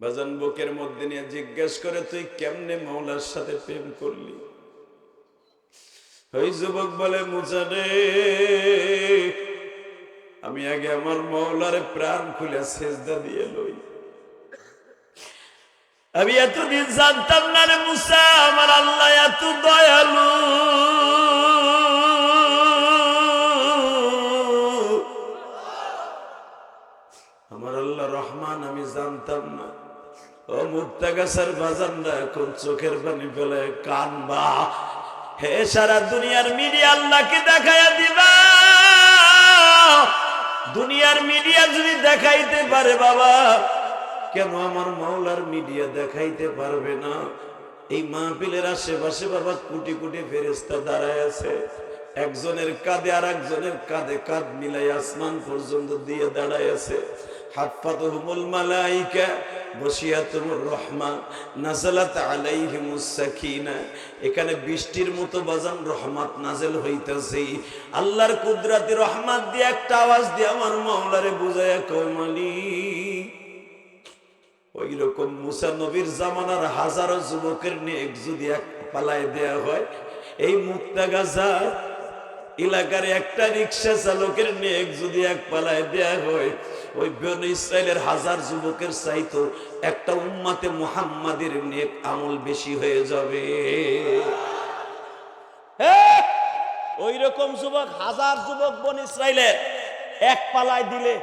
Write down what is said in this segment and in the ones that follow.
বাজান বুকের মধ্যে নিয়ে জিজ্ঞেস করে, তুই কেমনে মৌলার সাথে প্রেম করলি? ওই যুবক বলে মুজারে আমি আগে আমার মৌলারে প্রাণ খুলে সেজদা দিয়ে লই। আমি এতদিন জানতাম না রে মুসা, আমার আল্লাহ এত দয়ালু। আমার আল্লাহ রহমান, আমি জানতাম না। ও মুক্তা গাছার বাজানরা এখন চোখের পানি ফেলে কানবা হে সারা দুনিয়ার মিডিয়া আল্লাহকে দেখাইয়া দিবা। দুনিয়ার মিডিয়া যদি দেখাইতে পারে বাবা, কেন আমার মাওলার মিডিয়া দেখাইতে পারবে না? এই মাহফিলের আশেপাশে বাবা কোটি কোটি ফেরেস্তা দাঁড়ায় আছে। একজনের কাঁধে আর একজনের কাঁধে কাঁধ মিলাই আসমান পর্যন্ত দিয়ে দাঁড়ায় আছে। এখানে বৃষ্টির মতো বাজান রহমত নাজেল হইতাছে। আল্লাহর কুদরতি রহমত দিয়ে একটা আওয়াজ দিয়ে আমার মাওলারে বুঝায়া কয় ওই রকম মুসা নবীর জামানার হাজারো যুবকের নিয়ে যদি এক পালায় দেয়া হয়, এই মুক্তা গাছা এলাকার একটা রিক্সা চালকের নিয়ে যদি এক পালায় দেয়া হয়, ওই বেন ইসরায়েলের হাজার যুবকের চাইতো একটা উম্মাতে মুহাম্মাদের নেক আমল বেশি হয়ে যাবে। ওই রকম যুবক, হাজার যুবক বন ইসরায়েলের এক পালায় দিলে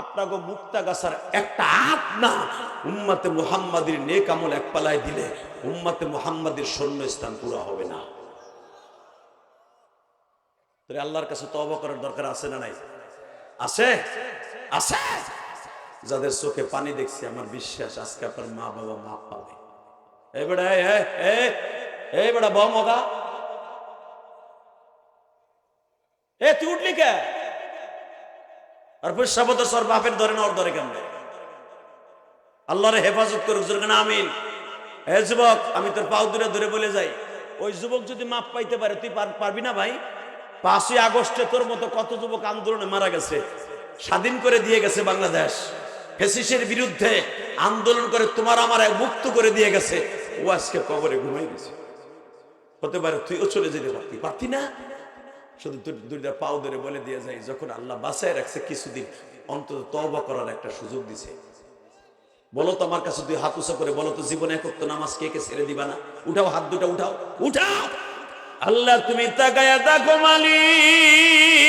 আপনাকে মুক্তা গাছার একটা হাত না উম্মাতে মুহাম্মাদের নেক আমল এক পালায় দিলে উম্মাতে মুহাম্মাদের শূন্য স্থান পুরো হবে না। তাহলে আল্লাহর কাছে তবা করার দরকার আছে না নাই? আছে? আছে? যাদের চোখে পানি দেখছি, আমার বিশ্বাস আজকে আপনার মা বাবা মাপ পাবে। এই বেড়া এই বেড়া বম মগা। এ তুই উঠলি কে? আর পয়সাবত সর বাপের ধরে না, ওর ধরে কেমন? আল্লাহরে হেফাজত করুক যেরকম আমিন? হে যুবক, আমি তোর পাও দূরে ধরে বলে যাই। ওই যুবক যদি মাপ পাইতে পারে, তুই পারবি না ভাই? পাঁচই আগস্টে তোর মতো কত যুবক আন্দোলনে মারা গেছে? স্বাধীন করে দিয়ে গেছে বাংলাদেশ। ফেসিসের বিরুদ্ধে আন্দোলন করে তোমার আমার এক মুক্ত করে দিয়ে গেছে। ও আজকে কবরে ঘুমাই গেছে। হতে পারে তুইও চলে যেতে পারতি। পারতি না? শুধু দুইটা পাও ধরে বলে দিয়ে যাই, যখন আল্লাহ বাসায় রাখছে, কিছুদিন অন্তত তওবা করার একটা সুযোগ দিছে। বলো তো আমার কাছে দুই হাত উঁচা করে, বলো তো জীবনে একত্র নামাজ কে কে ছেড়ে দিবা না? উঠাও, হাত দুটা উঠাও। উঠাও! আল্লাহ, তুমি তাকায়া দেখো, মালিক।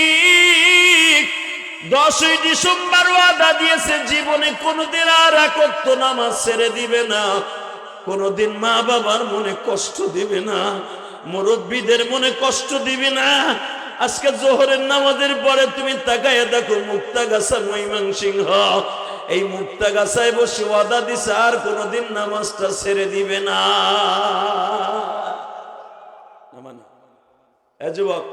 দশই ডিসেম্বর ওয়াদা দিয়েছে, জীবনে কোনোদিন আর একত্র নামাজ ছেড়ে দিবে না। কোনোদিন মা বাবার মনে কষ্ট দিবে না, মুরব্বীদের মনে কষ্ট দিবে না। আজকে জোহরের নামাজের পরে তুমি তাকায় দেখো মুক্তা গাছা মহিমাং সিংহ এই মুক্তা গাছায় বসে ওয়াদা দিছে, আর কোনোদিন নামাজটা ছেড়ে দিবে না। এ যুবক,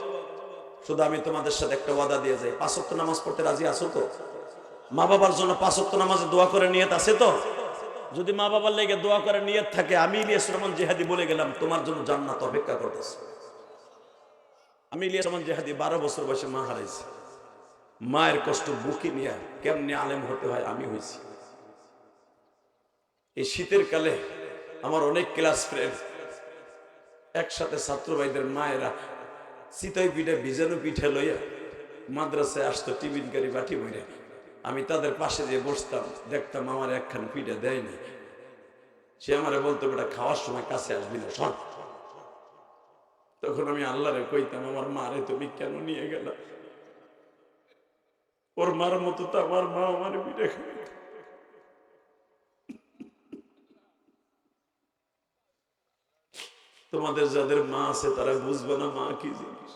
শুধু আমি তোমাদের সাথে একটা ওয়াদা দিয়ে যাই। পাঁচক্ত নামাজ পড়তে রাজি আছো তো? মা বাবার জন্য পাঁচক্ত নামাজে দোয়া করে নিয়ত আছে তো? যদি মা বাবার লেগে দোয়া করে নিয়ত থাকে, আমি ইলিয়াস রহমান জেহাদি বলে গেলাম, তোমার জন্য জান্নাত অপেক্ষা করতেছে। আমি ইলিয়াস রহমান জেহাদি বারো বছর বয়সে মা হারাইছি। মায়ের কষ্ট বুকে নিয়ে কেমনে আলেম হতে হয় আমি হয়েছি। এই শীতের কালে আমার অনেক ক্লাস ফ্রেন্ড, একসাথে ছাত্র ভাইদের মায়েরা চিতই পিঠে ভিজানো পিঠে লইয়া মাদ্রাসায় আসতো, টিফিন কারি, বাটি বইরে আমি তাদের পাশে যে বসতাম, দেখতাম আমার একখান পিঠে দেয়নি সে আমারে বলতো, বেটা, খাওয়ার সময় কাছে আসবি না শোন তখন আমি আল্লাহরে কইতাম, আমার মা মারে তুমি কেন নিয়ে গেল? ওর মার মতো তো আমার মা আমার পিঠে খাবে তোমাদের যাদের মা আছে, তারা বুঝবে না মা কি জিনিস।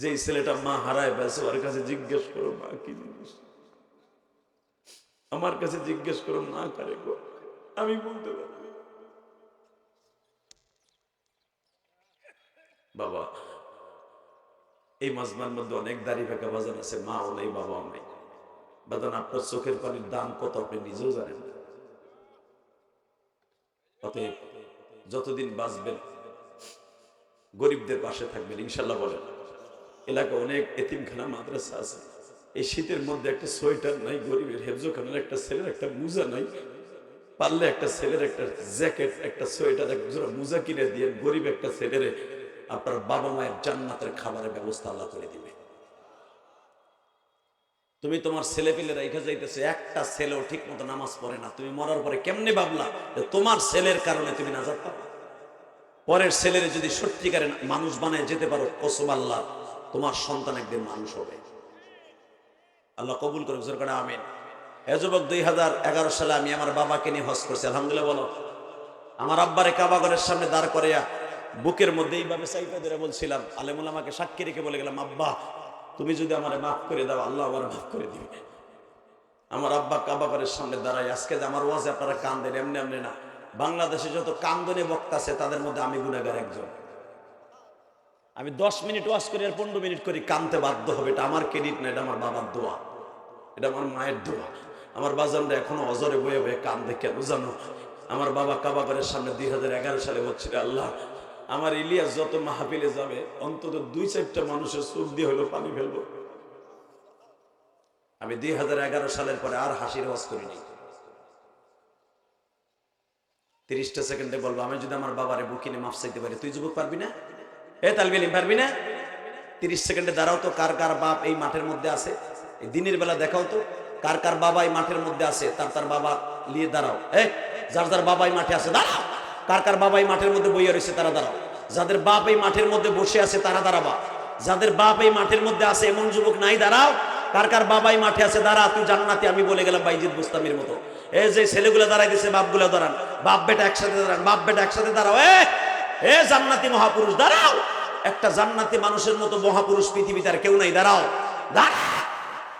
যে ছেলেটা মা হারায় বেছে ওর কাছে জিজ্ঞেস করো মা কি জিনিস। আমার কাছে জিজ্ঞেস করো না করে গো। আমি বলতে পারব বাবা, এই মধ্যে অনেক দাড়ি ফাঁকা বাজান আছে, মাও নেই, বাবাও নেই। বাজান, আপনার চোখের পানির দাম কত আপনি নিজেও জানেন অতএব যতদিন বাঁচবেন, গরিবদের পাশে থাকবেন, ইনশাল্লাহ বলেন। এলাকা অনেক এতিমখানা, মাদ্রাসা আছে। এই শীতের মধ্যে একটা সোয়েটার নাই, গরিবের হেফজোখানার একটা ছেলের একটা মুজা নাই। পারলে একটা ছেলের একটা জ্যাকেট, একটা সোয়েটার, এক জোড়া মোজা কিনে দিয়ে গরিব একটা ছেলের আপনার বাবা মায়ের জান্নাতের খাবারের ব্যবস্থা আল্লাহ করে দিবে। তুমি তোমার ছেলে পেলে রেখে যাইতেছে, একটা ছেলেও ঠিক মতো নামাজ পড়ে না। তুমি মরার পরে কেমনে ভাবলা যে তোমার ছেলের কারণে তুমি নাজাত পাবে? পরের ছেলের যদি সত্যিকারের মানুষ বানায় যেতে পারো, কসম আল্লাহ, তোমার সন্তান একদিন মানুষ হবে। আল্লাহ কবুল করে আমিন। এ যুবক, দুই হাজার এগারো সালে আমি আমার বাবাকে নিয়ে হজ করছি, আলহামদুলিল্লাহ বলো। আমার আব্বারে কাবাগরের সামনে দাঁড় করিয়া বুকের মধ্যে এইভাবে সাইফা ধরে বলছিলাম। আলেমুল আমাকে সাক্ষী রেখে বলে গেলাম, আব্বা তুমি যদি আমার মাফ করে দাও, আল্লাহ আমার মাফ করে দিবে। আমার আব্বা কাবাগরের সামনে দাঁড়ায়, আজকে যে আমার ওয়াজে আপনারা কান দেন এমনি এমনি না। বাংলাদেশে যত কান্দনে বক্তা আছে, তাদের মধ্যে আমি গুণাগার একজন। আমি দশ মিনিট ওয়াজ করি আর পনেরো মিনিট করি, কানতে বাধ্য হবে। এটা আমার ক্রেডিট না, এটা আমার বাবার দোয়া। এটা আমার মায়ের দোয়া। আমার বাজানরা এখনও অজরে বয়ে বয়ে কেন জানো? আমার বাবা কাবাগরের সামনে দুই হাজার এগারো সালে বলছিল আল্লাহ আমার ইলিয়াস যত মাহফিলে যাবে, অন্তত দুই চারটা মানুষের চোখ দিয়ে হলো পানি ফেলব। আমি দুই হাজার এগারো সালের পরে আর হাসির ওয়াজ করিনি। তিরিশটা সেকেন্ডে বলব, আমি যদি আমার বাবারে বুকিনে মাফ চাইতে পারি, তুই যুবক পারবি না? এ তালবিলিম পারবি না? তিরিশ সেকেন্ডে দাঁড়াও তো, কার কার বাপ এই মাঠের মধ্যে আছে? এই দিনের বেলা দেখাও তো, কার কার বাবা এই মাঠের মধ্যে আছে? তার তার বাবা, নিয়ে দাঁড়াও। এ, যার যার বাবা এই মাঠে আছে, দাঁড়াও! কার কার বাবা এই মাঠের মধ্যে বইয়া রয়েছে, তারা দাঁড়াও। যাদের বাপ এই মাঠের মধ্যে বসে আছে, তারা দাঁড়াবা। যাদের বাপ এই মাঠের মধ্যে আছে, এমন যুবক নাই, দাঁড়াও। কার কার বাবাই মাঠে আছে, দাঁড়া, তুই জান্নাতি আমি বলে গেলাম বাইজিদ বুস্তামির মতো। এই যে ছেলেগুলো দাঁড়াই দিছে, বাপগুলো দাঁড়ান। বাপ বেটা একসাথে দাঁড়ান, বাপ বেটা একসাথে দাঁড়াও। এ এ জান্নাতি মহাপুরুষ, দাঁড়াও। একটা জান্নাতি মানুষের মতো মহাপুরুষ পৃথিবীতে আর কেউ নাই, দাঁড়াও। দাঁড়া।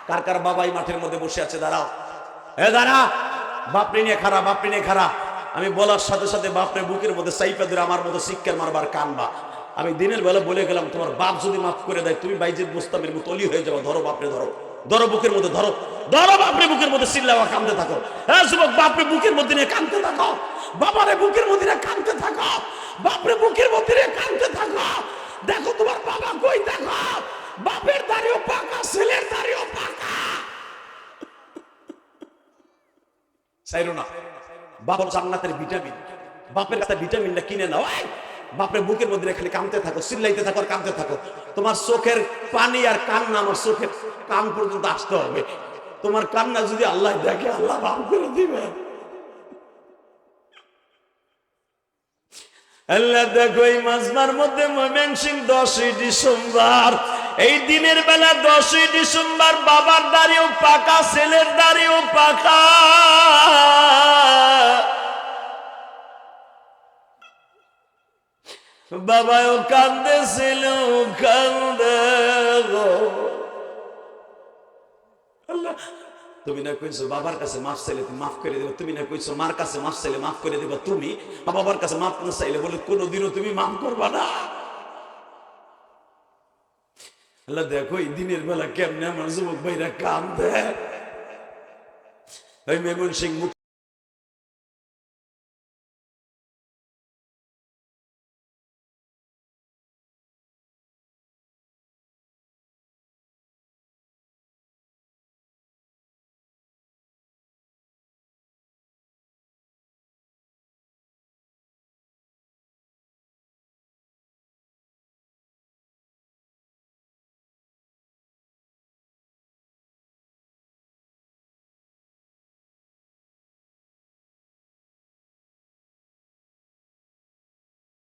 কার কার বাবাই মাঠের মধ্যে বসে আছে, দাঁড়াও। এ, দাঁড়া। বাপরে নিয়ে খারাপ বাপরে নিয়ে খারাপ আমি বলার সাথে সাথে বাপরে বুকের মধ্যে ধরে আমার মতো শিক্ষার মারবার কানবা। আমি দিনের বেলা বলে গেলাম, তোমার বাপ যদি মাফ করে দেয়, তুমি বাইজিদ মুস্তামের মতো অলি হয়ে যাব। ধরো বাপরে, ধরো। ধরো বুকের মধ্যে, ধরো। ধরো বাপরে বুকের মধ্যে চিল্লাওয়া কামতে থাকো। হ্যাঁ যুবক, বাপরে বুকের মধ্যে নিয়ে কানতে থাকো। বাবারে বুকের মধ্যে কানতে থাকো। বাপরে বুকের মধ্যে কানতে থাকো। দেখো তোমার বাবা কই, দেখো। বাপের দাড়িও পাকা, ছেলের দাড়িও পাকা। চাইরো না। বাবার জান্নাতের ভিটামিন বাপের কাছে ভিটামিনটা কিনে নাও বাপরে বুকের মধ্যে খালি কামতে থাকো চিল্লাইতে থাকো আর কামতে থাকো। তোমার চোখের পানি আর কান্না আমার চোখের কান পর্যন্ত আসতে হবে। তোমার কান্না যদি আল্লাহ দেখে, আল্লাহ ভাব করে দিবে। আল্লাহ দেখো, এই মাজমার মধ্যে ময়মনসিং দশই ডিসেম্বর। এই দিনের বেলা দশই ডিসেম্বর, বাবার দাড়িও পাকা, ছেলের দাড়িও পাকা। বাবাও কান্দে ছিল কান্দে আল্লাহ, তুমি না কইছো বাবার কাছে মাফ চাইলে তুমি মাফ করে দেবো, তুমি না কইছো মার কাছে মাফ চাইলে মাফ করে দেবো, তুমি বাবার কাছে মাফ না চাইলে বলে কোনোদিনও তুমি মাফ করবা না। আল্লাহ, দেখো এই দিনের বেলা কেমনে আমার যুবক ভাইরা কান্দে। ওই মেমন সিং